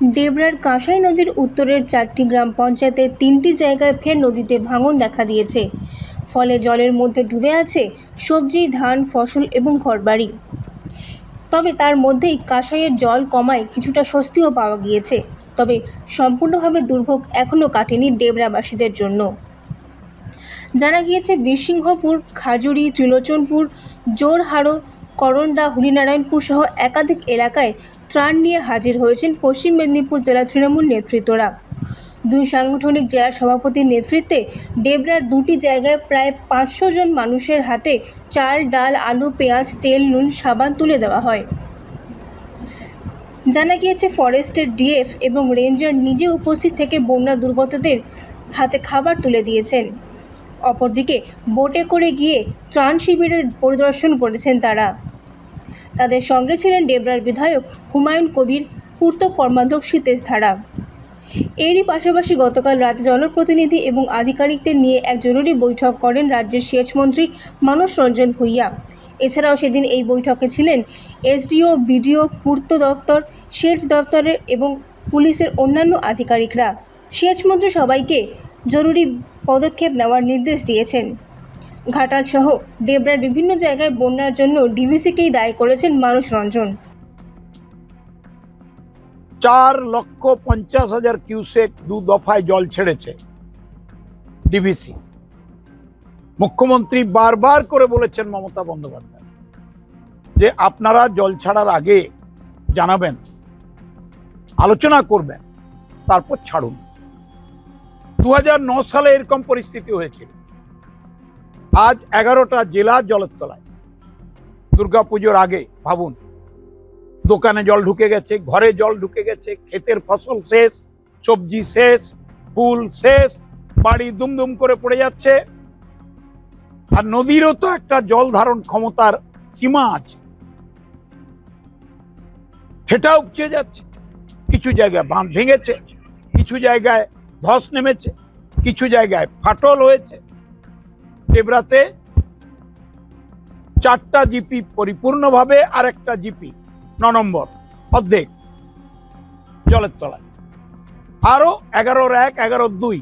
দেবরার কাঁসাই নদীর উত্তরের চারটি গ্রাম পঞ্চায়েতের তিনটি জায়গায় ফের নদীতে ভাঙন দেখা দিয়েছে। ফলে জলের মধ্যে ডুবে আছে সবজি, ধান, ফসল এবং ঘরবাড়ি। তবে তার মধ্যেই কাঁসাইয়ের জল কমায় কিছুটা স্বস্তিও পাওয়া গিয়েছে। তবে সম্পূর্ণভাবে দুর্ভোগ এখনও কাটেনি দেবরাবাসীদের জন্য। জানা গিয়েছে বীরসিংহপুর, খাজুরি, ত্রিলোচনপুর, জোরহাড়ো করণ্ডা হরিনারায়ণপুর সহ একাধিক এলাকায় ত্রাণ নিয়ে হাজির হয়েছেন পশ্চিম মেদিনীপুর জেলা তৃণমূল নেতৃত্বরা। দুই সাংগঠনিক জেলা সভাপতির নেতৃত্বে ডেবরার দুটি জায়গায় প্রায় পাঁচশো জন মানুষের হাতে চাল, ডাল, আলু, পেঁয়াজ, তেল, নুন, সাবান তুলে দেওয়া হয়। জানা গিয়েছে, ফরেস্টের ডিএফ এবং রেঞ্জার নিজে উপস্থিত থেকে বন্যা দুর্গতদের হাতে খাবার তুলে দিয়েছেন। অপরদিকে, বোটে করে গিয়ে ত্রাণ শিবিরের পরিদর্শন করেছেন তারা। তাদের সঙ্গে ছিলেন ডেবরার বিধায়ক হুমায়ুন কবির, পূর্ত কর্মাধ্যক্ষ সীতেশ ধারা। এরই পাশাপাশি গতকাল রাতে জনপ্রতিনিধি এবং আধিকারিকদের নিয়ে এক জরুরি বৈঠক করেন রাজ্যের সেচমন্ত্রী মানস রঞ্জন ভূঁইয়া। এছাড়াও সেদিন এই বৈঠকে ছিলেন এসডিও, বিডিও, পূর্ত দপ্তর, সেচ দপ্তরের এবং পুলিশের অন্যান্য আধিকারিকরা। সেচমন্ত্রী সবাইকে জরুরি পদক্ষেপ নেওয়ার নির্দেশ দিয়েছেন। ঘাটাল সহ ডেবরার বিভিন্ন জায়গায় বন্যার জন্য ডিভিসিকেই দায়ী করেছেন মানুষ রঞ্জন। চার লক্ষ পঞ্চাশ হাজার কিউসেক দু দফায় জল ছেড়েছে ডিভিসি। মুখ্যমন্ত্রী বারবার করে বলেছেন মমতা বন্দ্যোপাধ্যায়, যে আপনারা জল ছাড়ার আগে জানাবেন, আলোচনা করবেন, তারপর ছাড়ুন। দু সালে এরকম পরিস্থিতি হয়েছিল। আজ এগারোটা জেলা জলের তলায় দুর্গাপুজোর আগে ভাবুন, দোকানে জল ঢুকে গেছে, ঘরে জল ঢুকে গেছে, ক্ষেতের ফসল শেষ, সবজি শেষ, ফুল শেষ, বাড়ি দুমদুম করে পড়ে যাচ্ছে। আর নদীরও তো একটা জল ধারণ ক্ষমতার সীমা আছে। সেটা উপচে যাচ্ছে। কিছু জায়গায় বাঁধ ভেঙেছে, কিছু জায়গায় ধস নেমেছে, কিছু জায়গায় ফাটল হয়েছে। টেবরাতে চারটা জিপি পরিপূর্ণভাবে আর একটা জিপি, ন নম্বর, অর্ধেক, জলের তলায়। আরও এগারোর এক এগারোর দুই,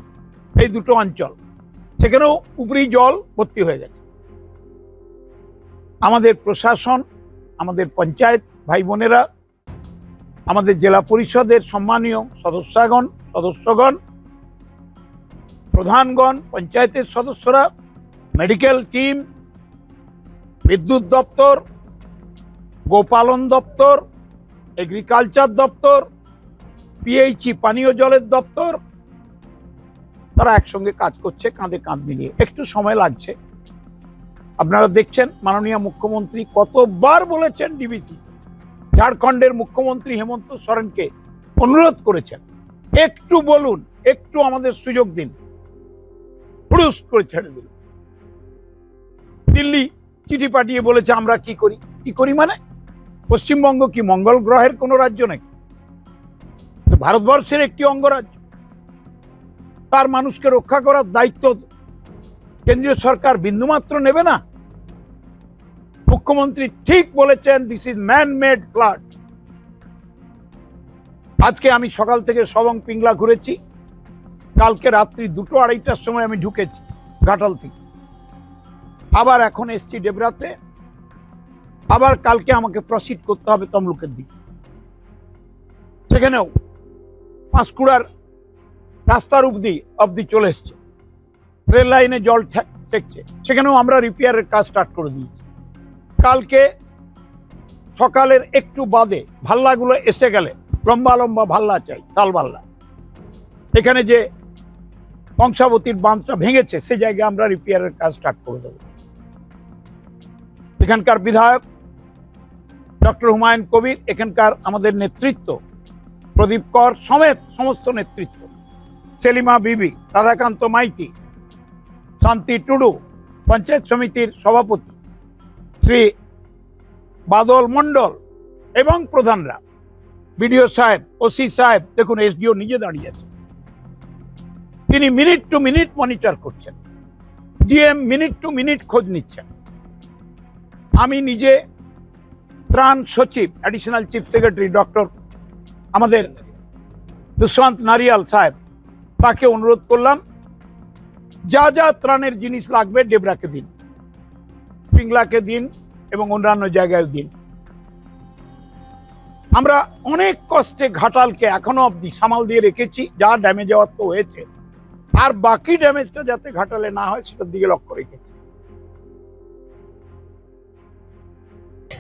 এই দুটো অঞ্চল। সেখানেও উপরি জল ভর্তি হয়ে গেছে আমাদের প্রশাসন, আমাদের পঞ্চায়েত ভাই বোনেরা, আমাদের জেলা পরিষদের সম্মানীয় সদস্যগণ সদস্যগণ, প্রধানগণ, পঞ্চায়েতের সদস্যরা মেডিকেল টিম, বিদ্যুৎ দপ্তর, গোপালন দপ্তর, এগ্রিকালচার দপ্তর, পিএইচি পানীয় জলের দপ্তর, তারা একসঙ্গে কাজ করছে কাঁধে কাঁধ মিলিয়ে। একটু সময় লাগছে। আপনারা দেখছেন মাননীয় মুখ্যমন্ত্রী কতবার বলেছেন ডিবিসি, ঝাড়খণ্ডের মুখ্যমন্ত্রী হেমন্ত সোরেনকে অনুরোধ করেছেন। একটু বলুন, একটু আমাদের সুযোগ দিন। করে ছেড়ে দিল দিল্লি চিঠি পাঠিয়ে বলেছে, আমরা কি করি? কি করি মানে? পশ্চিমবঙ্গ কি মঙ্গল গ্রহের কোন রাজ্য নাকি? ভারতবর্ষের একটি অঙ্গরাজ্য। তার মানুষকে রক্ষা করার দায়িত্ব কেন্দ্রীয় সরকার বিন্দুমাত্র নেবে না। মুখ্যমন্ত্রী ঠিক বলেছেন this is man made flood আজকে আমি সকাল থেকে সবং পিংলা ঘুরেছি। কালকে রাত্রি দুটো আড়াইটার সময় আমি ঢুকেছি ঘাটাল থেকে। আবার এখন এসছি ডেবরাতে। আবার কালকে আমাকে প্রসিড করতে হবে তমলুকের দিকে। সেখানেও পাঁশকুড়ার রাস্তার অবধি অবধি চলে এসছে। রেল লাইনে জল ঠেকছে। সেখানেও আমরা রিপেয়ারের কাজ স্টার্ট করে দিয়েছি। কালকে সকালের একটু বাদে ভাল্লাগুলো এসে গেলে, লম্বা লম্বা ভাল্লা চাই, তাল ভাল্লা। এখানে যে কংসাবতীর বাঁধটা ভেঙেছে, সে জায়গায় আমরা রিপেয়ারের কাজ স্টার্ট করে দেবো। এখানকার বিধায়ক ডক্টর হুমায়ুন কবির, এখানকার আমাদের নেতৃত্ব প্রদীপ কর সমেত সমস্ত নেতৃত্ব, সেলিমা বিবি, রাধাকান্ত মাইতি, শান্তি টুডু, পঞ্চায়েত সমিতির সভাপতি, শ্রী বাদল মণ্ডল এবং প্রধানরা, বিডিও সাহেব, ওসি সাহেব, দেখুন এসডিও নিজে দাঁড়িয়ে আছে। তিনি মিনিট টু মিনিট মনিটর করছেন ডিএম মিনিট টু মিনিট খোঁজ নিচ্ছেন। আমি নিজে ত্রাণ সচিব অ্যাডিশনাল চিফ সেক্রেটারি ডক্টর আমাদের দুষ্মন্ত নারিয়াল সাহেব, তাকে অনুরোধ করলাম, যা যা ত্রাণের জিনিস লাগবে ডেবরাকে দিন, পিংলাকে দিন এবং অন্যান্য জায়গায় দিন। আমরা অনেক কষ্টে ঘাটালকে এখনও অব্দি সামাল দিয়ে রেখেছি, যা ড্যামেজ হওয়ার তো হয়েছে, আর বাকি ড্যামেজটা যাতে ঘাটালে না হয়, সেটার দিকে লক্ষ্য রেখেছি।